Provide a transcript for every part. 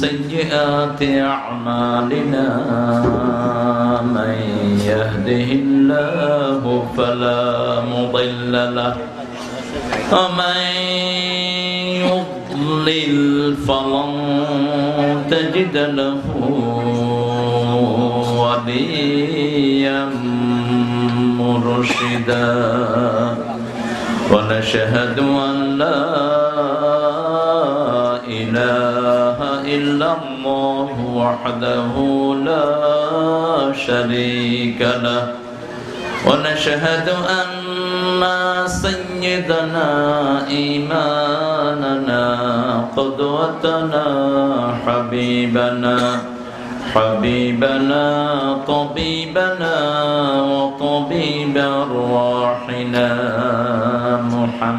سيئات أعمالنا. من يهده الله فلا مضل له. ومن يضلل فلن تجد له وليا مرشدا. ونشهد أن لا إلا الله وحده لا شريك له. ونشهد أن سيدنا إيماننا قدوتنا حبيبنا حبيبنا طبيبنا وطبيب أرواحنا محمد.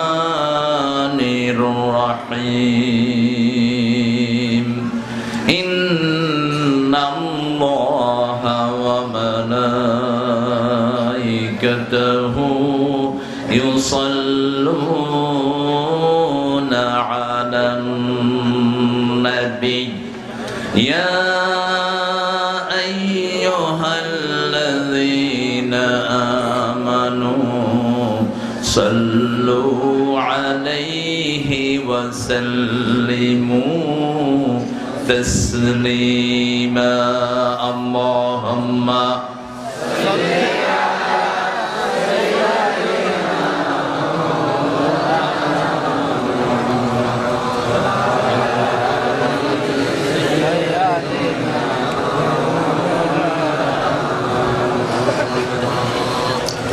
عليه وسلموا تسليما اللهم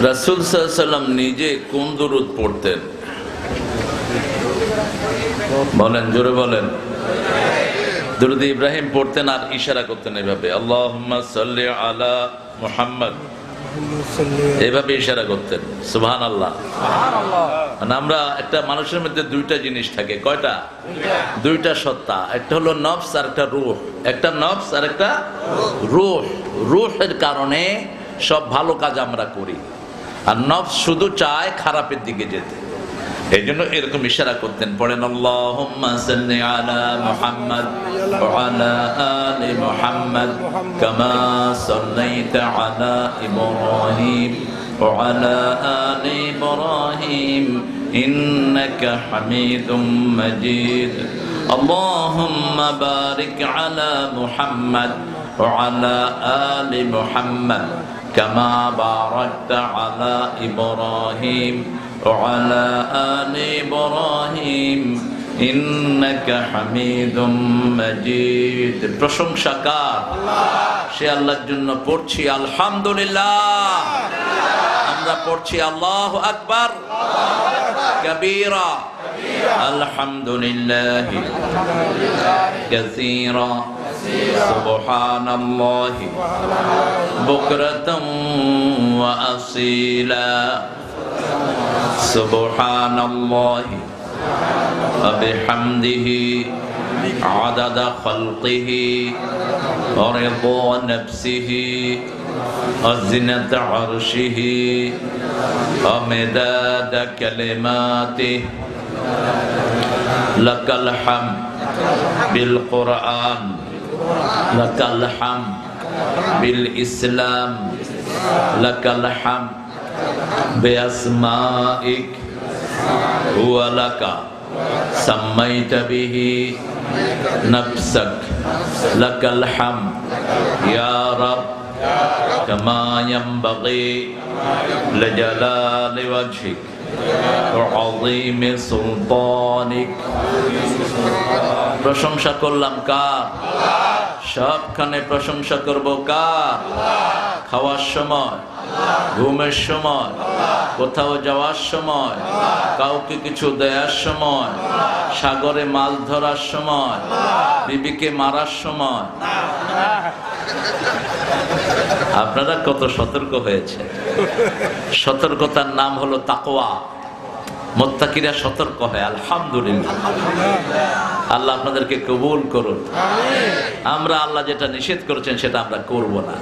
রাসুল সাল্লাম নিজে কোন দুরুদ পড়তেন বলেন, জোরে বলেন। দুরুদ ইব্রাহিম পড়তেন আর ইশারা করতেন এভাবে আল্লাহ আলা মুহাম্মদ। এভাবে ইশারা করতেন সুবহান আল্লাহ মানে আমরা একটা মানুষের মধ্যে দুইটা জিনিস থাকে, কয়টা? দুইটা সত্তা, একটা হলো নফস আর একটা রুহ। একটা নফস আর একটা রুহ। রুহের কারণে সব ভালো কাজ আমরা করি। আর নফস শুধু চায় খারাপের দিকে যেতে। এই জন্য এরকম ইশারা করতেন পড়েন আল্লাহুম্মা সাল্লি আলা মুহাম্মদ ওয়া আলা আলি মুহাম্মদ কামা সাল্লাইতা আলা ইব্রাহিম ওয়া আলা আলি ইব্রাহিম ইন্নাকা হামিদুম মাজিদ اللهم بارك على محمد وعلى آل محمد كما باركت على إبراهيم وعلى آل إبراهيم إنك حميد مجيد প্রশংসা কার সে আল্লাহর জন্য পড়ছি আলহামদুলিল্লাহ আমরা পড়ছি আল্লাহ আকবার কবীরা আলহামদুলিল্লাহ كثيرا سبحان الله بكرة وأصيلا سبحان الله وبحمده عدد خلقه ورضا نفسه وزنة عرشه ومداد كلماته. لك الحمد بالقرآن لك الحمد بالإسلام لك الحمد بأسمائك ولك سميت به نفسك لك الحمد يا رب كما ينبغي لجلال وجهك وعظيم سلطانك প্রশংসা করলাম কার সবখানে প্রশংসা করব কার খাওয়ার সময়, ঘুমের সময়, কোথাও যাওয়ার সময়, কাউকে কিছু দেওয়ার সময়, সাগরে মাছ ধরার সময়, বিবিকে মারার সময়। আপনারা কত সতর্ক হয়েছে। সতর্কতার নাম হলো তাকোয়া মোত্তাকিরা সতর্ক হয়, আলহামদুলিল্লাহ। আল্লাহ আপনাদেরকে কবুল করুন। আমরা আল্লাহ যেটা নিষেধ করেছেন সেটা আমরা করব না।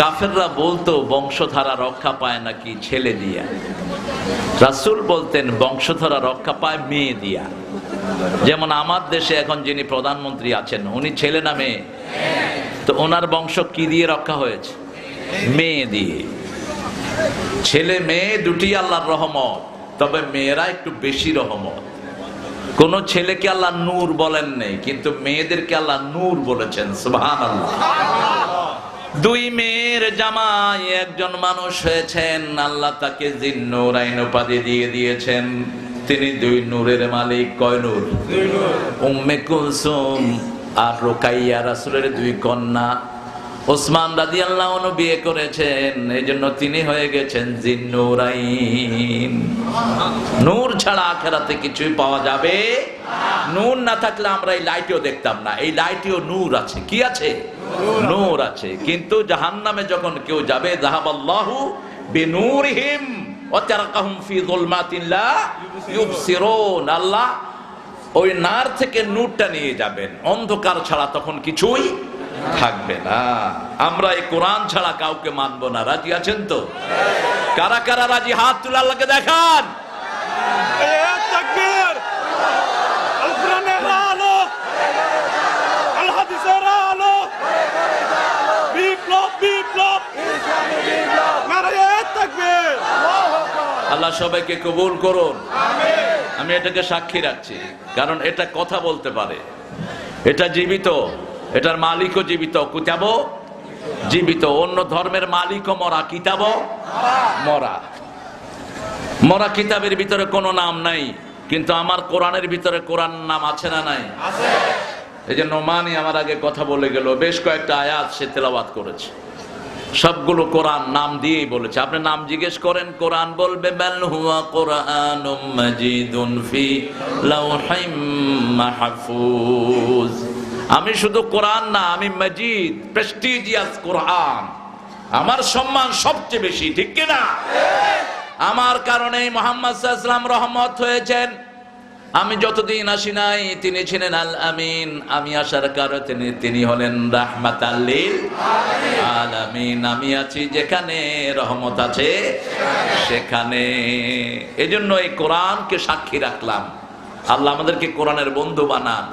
কাফেররা বলতো, বংশধারা রক্ষা পায় নাকি ছেলে দিয়া? রাসূল বলতেন, বংশধারা রক্ষা পায় মেয়ে দিয়া। যেমন আমার দেশে এখন যিনি প্রধানমন্ত্রী আছেন, উনি ছেলে না মেয়ে? তো ওনার বংশ কি দিয়ে রক্ষা হয়েছে? মেয়ে দিয়ে। ছেলে মেয়ে দুটি আল্লাহর রহমত, তবে মেয়েরা একটু বেশি রহমত। কোন ছেলেকে আল্লাহ নূর বলেন নেই, কিন্তু মেয়েদেরকে আল্লাহ নূর বলেছেন সুবহান আল্লাহ দুই মেয়ের জামাই একজন মানুষ হয়েছেন আল্লাহ তাকে জিন্নুর আইন উপাধি দিয়ে দিয়েছেন। তিনি দুই নূরের মালিক কয় নূর? উম্মে কুলসুম আর রোকাইয়া রাসুলের দুই কন্যা। ওসমান রাজি আল্লাহ বিয়ে করেছেন এই জন্য তিনি হয়ে গেছেন জিন্নুরাইন। নূর ছাড়া আখেরাতে কিছুই পাওয়া যাবে নূর না থাকলে আমরা এই লাইটেও দেখতাম না। এই লাইটেও নূর আছে। কি আছে? নূর আছে। কিন্তু জাহান্নামে যখন কেউ যাবে জাহাবাল্লাহু বিনূরিহিম তারাকাহুম ফি আল্লাহ ওই নার থেকে নূরটা নিয়ে যাবেন। অন্ধকার ছাড়া তখন কিছুই থাকবে না। আমরা এই কোরআন ছাড়া কাউকে মানবো না। রাজি আছেন তো? কারা কারা রাজি? হাত তুলে আল্লাহকে দেখান। আল্লাহ সবাইকে কবুল করুন। আমি এটাকে সাক্ষী রাখছি। কারণ এটা কথা বলতে পারে। এটা জীবিত। এটার মালিকও জীবিত, কিতাব? জীবিত। অন্য ধর্মের মালিকও মরা, কিতাব? মরা। মরা কিতাবের ভিতরে কোনো নাম নাই, কিন্তু আমার কোরআনের ভিতরে কোরআন নাম আছে না নাই? এই যে নোমানি আমার আগে কথা বলে গেল, বেশ কয়েকটা আয়াত সে তেলাবাদ করেছে। সবগুলো কোরআন নাম দিয়েই বলেছে। আপনি নাম জিজ্ঞেস করেন, কোরআন বলবে মাহফুজ। আমি শুধু কোরআন না, আমি মাজিদ, প্রেস্টিজিয়াস কোরআন। আমার সম্মান সবচেয়ে বেশি, ঠিক কি না আমার কারণে মোহাম্মদ রহমত হয়েছেন। আমি যতদিন আসি নাই, তিনি ছিলেন আল আমিন। আমি আসার কারণে তিনি তিনি হলেন রাহমাত আল আমিন আমি আছি যেখানে রহমত আছে সেখানে। এজন্য এই কোরআনকে সাক্ষী রাখলাম। আল্লাহ আমাদেরকে কোরআনের বন্ধু বানান।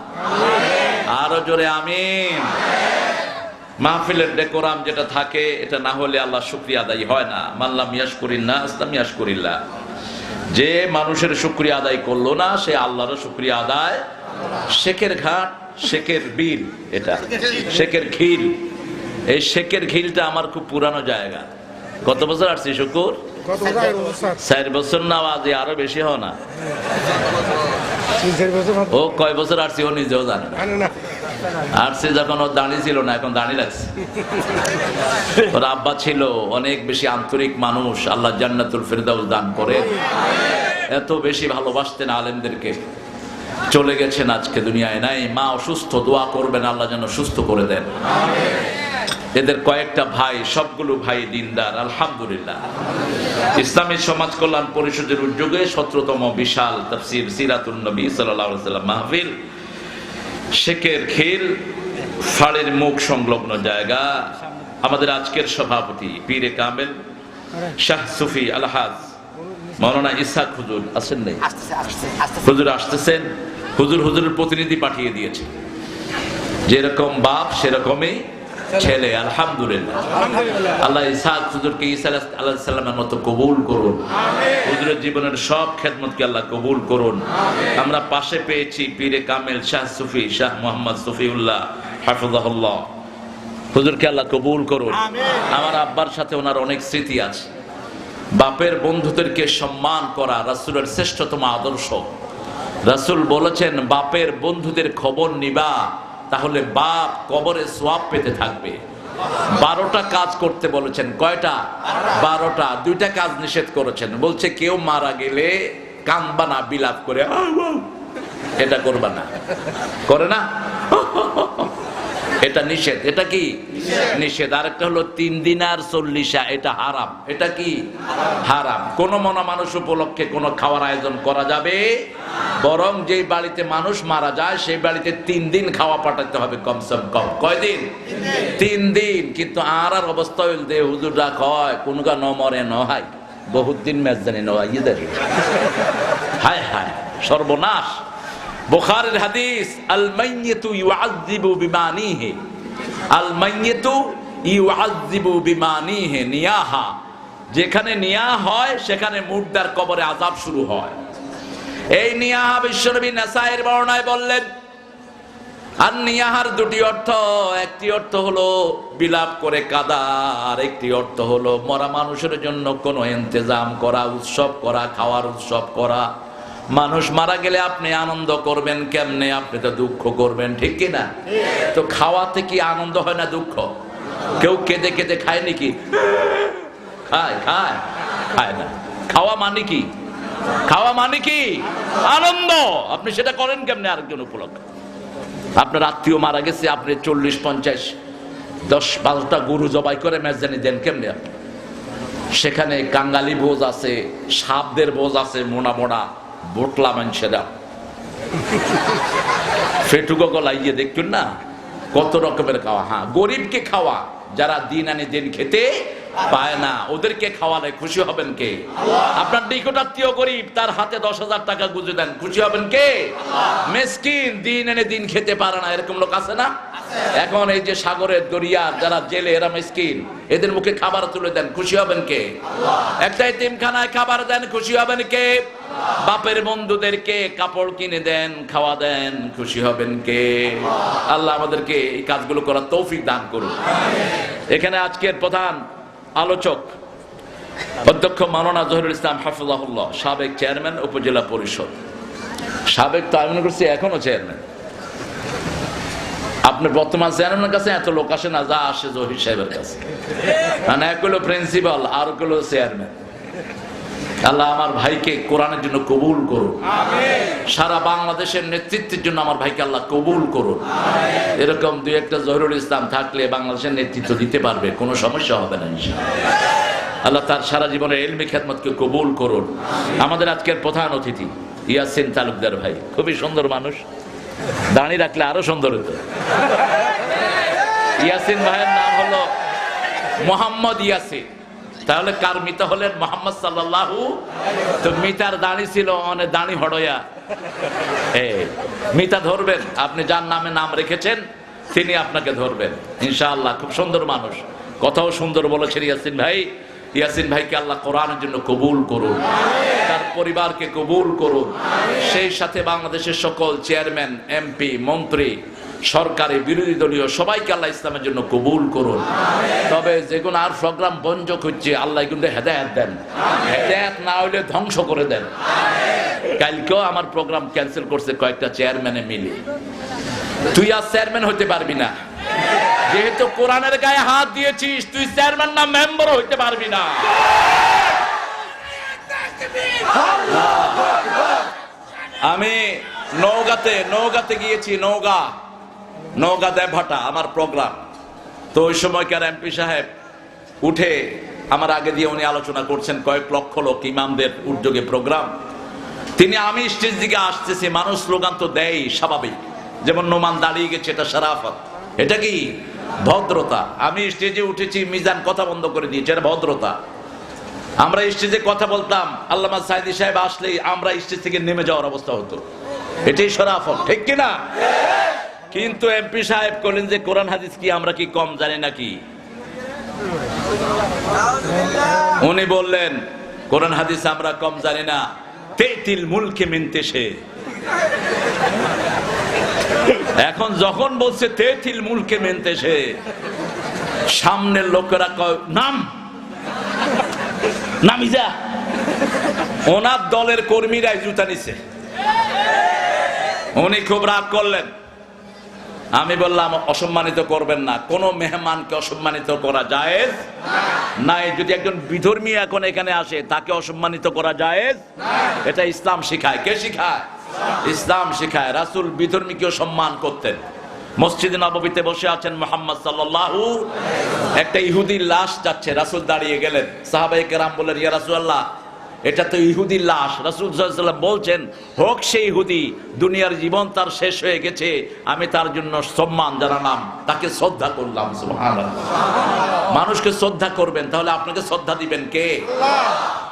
আরও জোরে আমিন। মাহফিলের ডেকোরাম যেটা থাকে এটা না হলে আল্লাহ শুক্রিয়া আদায় হয় না। মাল্লাম ইয়াশকুরিল্লাহ আসলাম ইয়াশকুরিল্লাহ। যে মানুষের শুক্রিয়া আদায় করল না সে আল্লাহর শুক্রিয়া আদায় শেখের ঘাট শেখের বিল এটা শেখের খিল এই শেখের খিলটা আমার খুব পুরানো জায়গা। কত বছর আসছি শুকুর? বছর? চার বছর না আজ আরও বেশি হয় না। ও কয় বছর আসছি ও নিজেও জানে না। যখন ও দাঁড়িয়ে ছিল না এখন দাঁড়িয়ে রাখছে ওর আব্বা ছিল অনেক বেশি আন্তরিক মানুষ আল্লাহ জান্নাতুল ফেরদাউস দান করে। এত বেশি ভালোবাসতেন আলেমদেরকে। চলে গেছেন আজকে দুনিয়ায়। নাই মা অসুস্থ দোয়া করবেন আল্লাহ যেন সুস্থ করে দেন। এদের কয়েকটা ভাই সবগুলো ভাই দিনদার আলহামদুলিল্লাহ। ইসলামী সমাজ কল্যাণ পরিষদের উদ্যোগে সতেরোতম বিশাল তফসির সিরাতুল নবী সাল্লাম মাহফিল। শেখের খিল, ফাড়ের মুখ সংলগ্ন জায়গা। আমাদের আজকের সভাপতি পীরে কামেল, শাহ সুফি আলহাজ, মৌলানা ইসাক হুজুর আছেন নেই? হুজুর আসতেছেন, হুজুর হুজুরের প্রতিনিধি পাঠিয়ে দিয়েছে। যেরকম বাপ, সেরকমই ছেলে আলহামদুলিল্লাহ। আল্লাহ ইসাক হুজুরকে ঈসা আলাহ সাল্লামের মতো কবুল করুন। হুজুরের জীবনের সব খেদমতকে আল্লাহ কবুল করুন। আমরা পাশে পেয়েছি পীরে কামেল শাহ সুফি শাহ মোহাম্মদ সফিউল্লাহ হাফিজাহুল্লাহ। হুজুরকে আল্লাহ কবুল করুন। আমার আব্বার সাথে ওনার অনেক স্মৃতি আছে। বাপের বন্ধুদেরকে সম্মান করা রাসূলের শ্রেষ্ঠতম আদর্শ। রাসূল বলেছেন বাপের বন্ধুদের খবর নিবা। তাহলে বাপ কবরে সোয়াব পেতে থাকবে। বারোটা কাজ করতে বলেছেন। কয়টা? বারোটা। দুইটা কাজ নিষেধ করেছেন। বলছে, কেউ মারা গেলে কান্দবা না বিলাপ করে। এটা করবা না। করে না? এটা নিষেধ, এটা কি? নিষেধ। আরেকটা হলো তিন দিন আর চল্লিশা এটা হারাম। এটা কি? হারাম। কোন মনা মানুষ উপলক্ষে কোনো খাওয়ার আয়োজন করা যাবে? বরং যেই বাড়িতে মানুষ মারা যায়, সেই বাড়িতে তিন দিন খাওয়া পাঠাতে হবে কমসম কম। কয়দিন? তিন দিন। কিন্তু আর আর অবস্থা হইল দে কোন গা ন মরে ন হাই বহুত দিন ম্যাচ জানি ন ইদের হায় হায়, সর্বনাশ। বুখারের হাদিস আল ইউআযযিবু বিমানিহি। আল ইউআযযিবু বিমানিহি, নিয়াহা। যেখানে নিয়া হয়, সেখানে মুর্দার কবরে আযাব শুরু হয়। এই নিয়াহা বিশ্বনবী নাসায়ের বর্ণনায় বললেন, আর নিয়াহার দুটি অর্থ, একটি অর্থ হলো বিলাপ করে কাদা আর একটি অর্থ হলো মরা মানুষের জন্য কোনো ইন্তজাম করা, উৎসব করা, খাওয়ার উৎসব করা মানুষ মারা গেলে আপনি আনন্দ করবেন কেমনে? আপনি তো দুঃখ করবেন, ঠিক কি না তো খাওয়াতে কি আনন্দ হয় না দুঃখ? কেউ কেঁদে কেঁদে খায় নাকি? খায় খায় খায় না। খাওয়া মানে কি? খাওয়া মানে কি? আনন্দ। আপনি সেটা করেন কেমনে আরেকজন উপলক্ষ? আপনার আত্মীয় মারা গেছে, আপনি চল্লিশ, পঞ্চাশ, দশ, বারোটা গরু জবাই করে মেজদানি দেন কেমনে আপনি? সেখানে কাঙ্গালি ভোজ আছে, সাপদের ভোজ আছে, মোনা মোনা। বোটলা মানুষেরা ফেটুকো গিয়ে দেখছেন না, কত রকমের খাওয়া। হ্যাঁ গরিবকে খাওয়া, যারা দিন আনে দিন খেতে পায় না। ওদেরকে খাওয়ালে খুশি হবেন কে? আপনার নিকটাত্মীয় গরিব, তার হাতে দশ হাজার টাকা গুজে দেন, খুশি হবেন কে? মেসকিন, দিন এনে দিন খেতে পারে না, এরকম লোক আছে না? এখন এই যে সাগরের দরিয়া, যারা জেলে, এরা মেসকিন, এদের মুখে খাবার তুলে দেন, খুশি হবেন কে? একটা এতিমখানায় খাবার দেন, খুশি হবেন কে? বাপের বন্ধুদেরকে কাপড় কিনে দেন, খাওয়া দেন, খুশি হবেন কে? আল্লাহ আমাদেরকে এই কাজগুলো করার তৌফিক দান করুন। এখানে আজকের প্রধান আলোচক, অধ্যক্ষ মাননা জহিরুল ইসলাম হাফিজাহুল্লাহ, সাবেক চেয়ারম্যান, উপজেলা পরিষদ। সাবেক তো আমি মনে করছি এখনও চেয়ারম্যান। আপনার বর্তমান চেয়ারম্যানের কাছে এত লোক আসে না, যা আসে জহির সাহেবের কাছে। মানে এক হলো প্রিন্সিপাল, আর হলো চেয়ারম্যান। আল্লাহ আমার ভাইকে কোরআনের জন্য কবুল করুন। সারা বাংলাদেশের নেতৃত্বের জন্য আমার ভাইকে আল্লাহ কবুল করুন। এরকম দুই একটা জহিরুল ইসলাম থাকলে বাংলাদেশের নেতৃত্ব দিতে পারবে কোনো সমস্যা হবে না আল্লাহ তার সারা জীবনের এলমি খেদমতকে কবুল করুন। আমাদের আজকের প্রধান অতিথি ইয়াসিন তালুকদার ভাই খুবই সুন্দর মানুষ। দাঁড়িয়ে রাখলে আরও সুন্দর হতো। ইয়াসিন ভাইয়ের নাম হলো মোহাম্মদ ইয়াসিন। তাহলে কার মিতা হলেন? মোহাম্মদ সাল্লাল্লাহু তো মিতার দাঁড়ি ছিল অনেক দাঁড়ি হড়য়া। মিতা ধরবেন, আপনি যার নামে নাম রেখেছেন, তিনি আপনাকে ধরবেন। ইনশাআল্লাহ, খুব সুন্দর মানুষ। কথাও সুন্দর বলেছেন ইয়াসিন ভাই। ইয়াসিন ভাইকে আল্লাহ কোরআনের জন্য কবুল করুন। তার পরিবারকে কবুল করুন। সেই সাথে বাংলাদেশের সকল চেয়ারম্যান, এমপি, মন্ত্রী সরকারি বিরোধী দলীয় সবাইকে আল্লাহ ইসলামের জন্য কবুল করুন। তবে যে কোনো আর প্রোগ্রাম বঞ্জক হচ্ছে আল্লাহ কিন্তু হেদায়াত দেন। হেদায়াত না হইলে ধ্বংস করে দেন। কালকেও আমার প্রোগ্রাম ক্যান্সেল করছে কয়েকটা চেয়ারম্যানে মিলে। তুই আর চেয়ারম্যান হতে পারবি না। যেহেতু কোরআনের গায়ে হাত দিয়েছিস, তুই চেয়ারম্যান না মেম্বার হইতে পারবি না। আমি নৌগাতে নৌগাতে গিয়েছি নৌগা নৌগা দেবহাটা আমার প্রোগ্রাম। তো ওই সময়কার এমপি সাহেব উঠে আমার আগে দিয়ে উনি আলোচনা করছেন, কয়েক লক্ষ লোক ইমামদের উদ্যোগে প্রোগ্রাম। তিনি আমি স্টেজ দিকে আসতেছি, মানুষ স্লোগান তো দেয় স্বাভাবিক। যেমন নোমান দাঁড়িয়ে গেছে, এটা সারাফত এটা কি? ভদ্রতা। আমি স্টেজে উঠেছি, মিজান কথা বন্ধ করে দিয়েছি, এটা ভদ্রতা। আমরা স্টেজে কথা বলতাম, আল্লামা সাইদি সাহেব আসলেই আমরা স্টেজ থেকে নেমে যাওয়ার অবস্থা হতো। এটাই সরাফল ঠিক কিনা? কিন্তু এমপি সাহেব করলেন যে কোরআন হাদিস কি আমরা কি কম জানি নাকি? উনি বললেন, কোরআন হাদিস আমরা কম জানি না। তেতিল মুলকে মিনতে সে এখন যখন বলছে তেতিল মুলকে মেনতে সে সামনের লোকেরা নাম। নামি যা। ওনার দলের কর্মীরাই জুতা নিছে। উনি খুব রাগ করলেন। আমি বললাম, অসম্মানিত করবেন না। কোন মেহমানকে অসম্মানিত করা যায় নাই। যদি একজন বিধর্মী এখন এখানে আসে, তাকে অসম্মানিত করা যায় এটা ইসলাম শিখায়। কে শিখায়? ইসলাম শিখায়। রাসুল বিধর্মীকেও সম্মান করতেন। মসজিদে নববীতে বসে আছেন মোহাম্মদ সাল্লাল্লাহু একটা ইহুদির লাশ যাচ্ছে। রাসুল দাঁড়িয়ে গেলেন। সাহাবাই কেরাম বললেন, ইয়া রাসূলুল্লাহ এটা তো ইহুদির লাশ। রাসুল সাল্লাম বলছেন হোক সেই ইহুদি দুনিয়ার জীবন তার শেষ হয়ে গেছে আমি তার জন্য সম্মান জানালাম তাকে শ্রদ্ধা করলাম মানুষকে শ্রদ্ধা করবেন তাহলে আপনাকে শ্রদ্ধা দিবেন কে?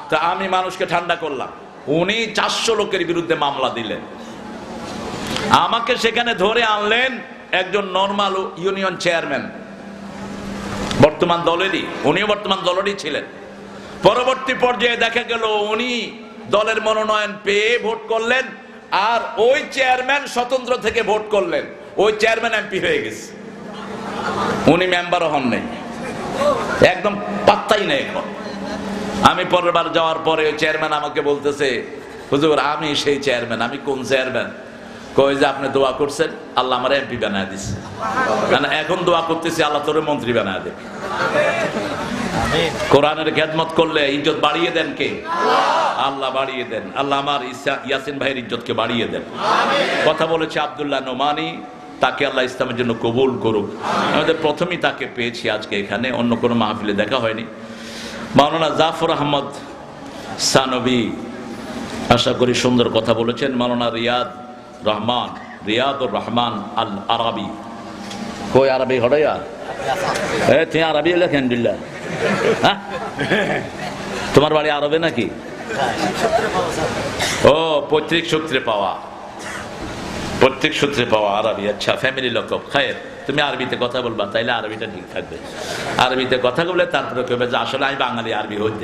তা আমি মানুষকে ঠান্ডা করলাম। উনি চারশো লোকের বিরুদ্ধে মামলা দিলেন। আমাকে সেখানে ধরে আনলেন একজন নর্মাল ইউনিয়ন চেয়ারম্যান বর্তমান দলেরই উনিও বর্তমান দলেরই ছিলেন। পরবর্তী পর্যায়ে দেখা গেল উনি দলের মনোনয়ন পেয়ে ভোট করলেন আর ওই চেয়ারম্যান স্বতন্ত্র থেকে ভোট করলেন। ওই চেয়ারম্যান এমপি হয়ে গেছে। উনি মেম্বারও হন নাই। একদম পাত্তাই নেই এখন। আমি পরের বার যাওয়ার পরে ওই চেয়ারম্যান আমাকে বলতেছে, হুজুর, আমি সেই চেয়ারম্যান, আমি কোন চেয়ারম্যান? কই যে, আপনি দোয়া করছেন, আল্লাহ আমার এমপি বানায় দিচ্ছে মানে এখন দোয়া করতেছি, আল্লাহ তোরে মন্ত্রী বানায় দেবে। কোরআনের খেদমত করলে ইজ্জত বাড়িয়ে দেন কে? আল্লাহ বাড়িয়ে দেন। আল্লাহ আমার ইয়াসিন ভাইয়ের ইজ্জতকে বাড়িয়ে দেন। কথা বলেছে আব্দুল্লাহ নোমানি, তাকে আল্লাহ ইসলামের জন্য কবুল করুক। আমাদের প্রথমেই তাকে পেয়েছি আজকে এখানে, অন্য কোনো মাহফিলে দেখা হয়নি। মাওলানা জাফর আহমদ সানবী, আশা করি সুন্দর কথা বলেছেন। মাওলানা রিয়াদ রহমান, রিয়াদুর রহমান আল আরবি কই আরবি হড়াইয়া হ্যাঁ তুই আরবি লেখেন হ্যাঁ তোমার বাড়ি আরবে নাকি? ও, পৈতৃক সূত্রে পাওয়া। পৈতৃক সূত্রে পাওয়া আরবি আচ্ছা ফ্যামিলি লোক খায়ের। তুমি আরবিতে কথা বলবা, তাইলে আরবিটা ঠিক থাকবে। আরবিতে কথা বলে তারপরে কেবে যে আসলে আমি বাঙালি আরবি হইতে।